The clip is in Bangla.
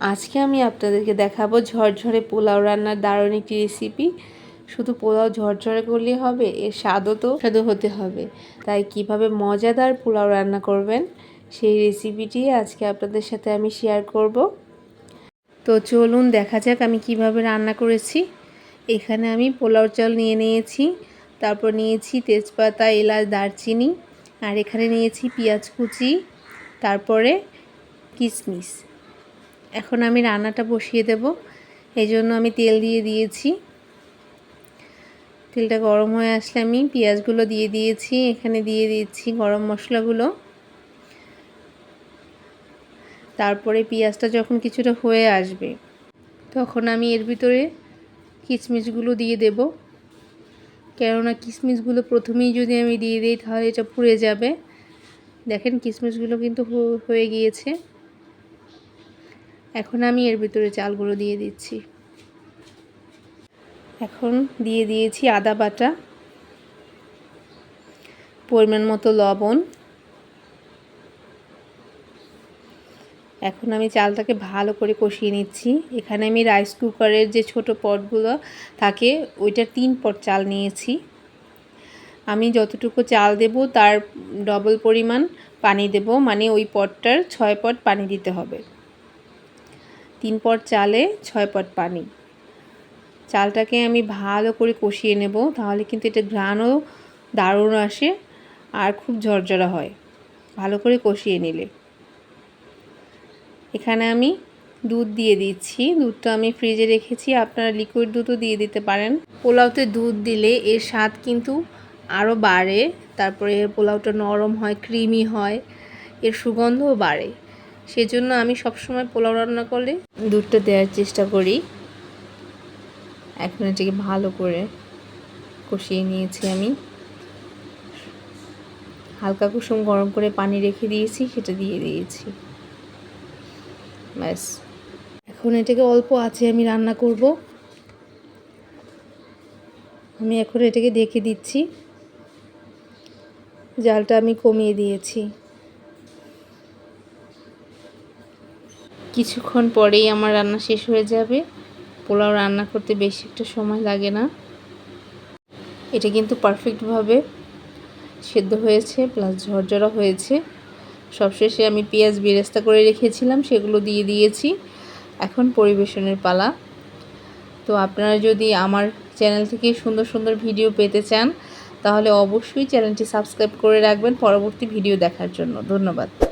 আজকে আমি আপনাদেরকে দেখাবো ঝরঝরে পোলাও রান্নার দারুণ একটি রেসিপি শুধু পোলাও ঝরঝরে করলেই হবে, এর স্বাদও তো স্বাদও হতে হবে। তাই কীভাবে মজাদার পোলাও রান্না করবেন, সেই রেসিপিটি আজকে আপনাদের সাথে আমি শেয়ার করব। তো চলুন দেখা যাক আমি কীভাবে রান্না করেছি। এখানে আমি পোলাও চাল নিয়ে নিয়েছি, তারপর নিয়েছি তেজপাতা, এলাচ, দারচিনি, আর এখানে নিয়েছি পেঁয়াজ কুচি, তারপরে কিশমিশ। এখন আমি রান্নাটা বসিয়ে দেব। এই জন্য আমি তেল দিয়ে দিয়েছি। তেলটা গরম হয়ে আসলে আমি পেঁয়াজগুলো দিয়ে দিয়েছি। এখানে দিয়ে দিয়েছি গরম মশলাগুলো। তারপরে পেঁয়াজটা যখন কিছুটা হয়ে আসবে, তখন আমি এর ভিতরে কিশমিশগুলো দিয়ে দেব। কেননা কিশমিশগুলো প্রথমেই যদি আমি দিয়ে দিই, তাহলে এটা পুড়ে যাবে। দেখেন কিশমিশগুলো কিন্তু হয়ে গিয়েছে। এখন আমি এর ভিতরে চালগুলো দিয়ে দিচ্ছি। এখন দিয়ে দিয়েছি আদা বাটা, পরিমাণ মতো লবণ। এখন আমি চালটাকে ভালো করে কষিয়ে নিচ্ছি। এখানে আমি রাইস কুকারের যে ছোট পটগুলো থাকে, ওইটার তিন পট চাল নিয়েছি। আমি যতটুকু চাল দেব, তার ডবল পরিমাণ পানি দেব মানে ওই পটটার ছয় পট পানি দিতে হবে। তিন পট চালে ছয় পট পানি। চালটাকে আমি ভালো করে কষিয়ে নেব, তাহলে কিন্তু এটা ঘ্রাণও দারুণ আসে আর খুব ঝরঝরা হয়। ভালো করে কষিয়ে নিলে। এখানে আমি দুধ দিয়ে দিচ্ছি। দুধটা আমি ফ্রিজে রেখেছি, আপনারা লিকুইড দুধও দিয়ে দিতে পারেন। পোলাওতে দুধ দিলে এর স্বাদ কিন্তু আরও বাড়ে, তারপরে পোলাওটা নরম হয়, ক্রিমি হয়, এর সুগন্ধও বাড়ে। সেজন্য আমি সবসময় পোলাও রান্না করলে দুধটা দেওয়ার চেষ্টা করি। এখন এটাকে ভালো করে কষিয়ে নিয়েছি আমি। হালকা কুসুম গরম করে পানি রেখে দিয়েছি, সেটা দিয়ে দিয়েছি। ব্যাস। এখন এটাকে অল্প আছে আমি রান্না করব। আমি এখন এটাকে দেখে দিচ্ছি। জালটা আমি কমিয়ে দিয়েছি। কিছুক্ষণ পরেই আমার রান্না শেষ হয়ে যাবে। পোলাও রান্না করতে বেশি একটা সময় লাগে না। এটা কিন্তু পারফেক্টভাবে সেদ্ধ হয়েছে প্লাস ঝরঝরা হয়েছে। সবশেষে আমি পেঁয়াজ বেরেস্তা করে রেখেছিলাম, সেগুলো দিয়ে দিয়েছি। এখন পরিবেশনের পালা। তো আপনারা যদি আমার চ্যানেল থেকে সুন্দর সুন্দর ভিডিও পেতে চান, তাহলে অবশ্যই চ্যানেলটি সাবস্ক্রাইব করে রাখবেন পরবর্তী ভিডিও দেখার জন্য। ধন্যবাদ।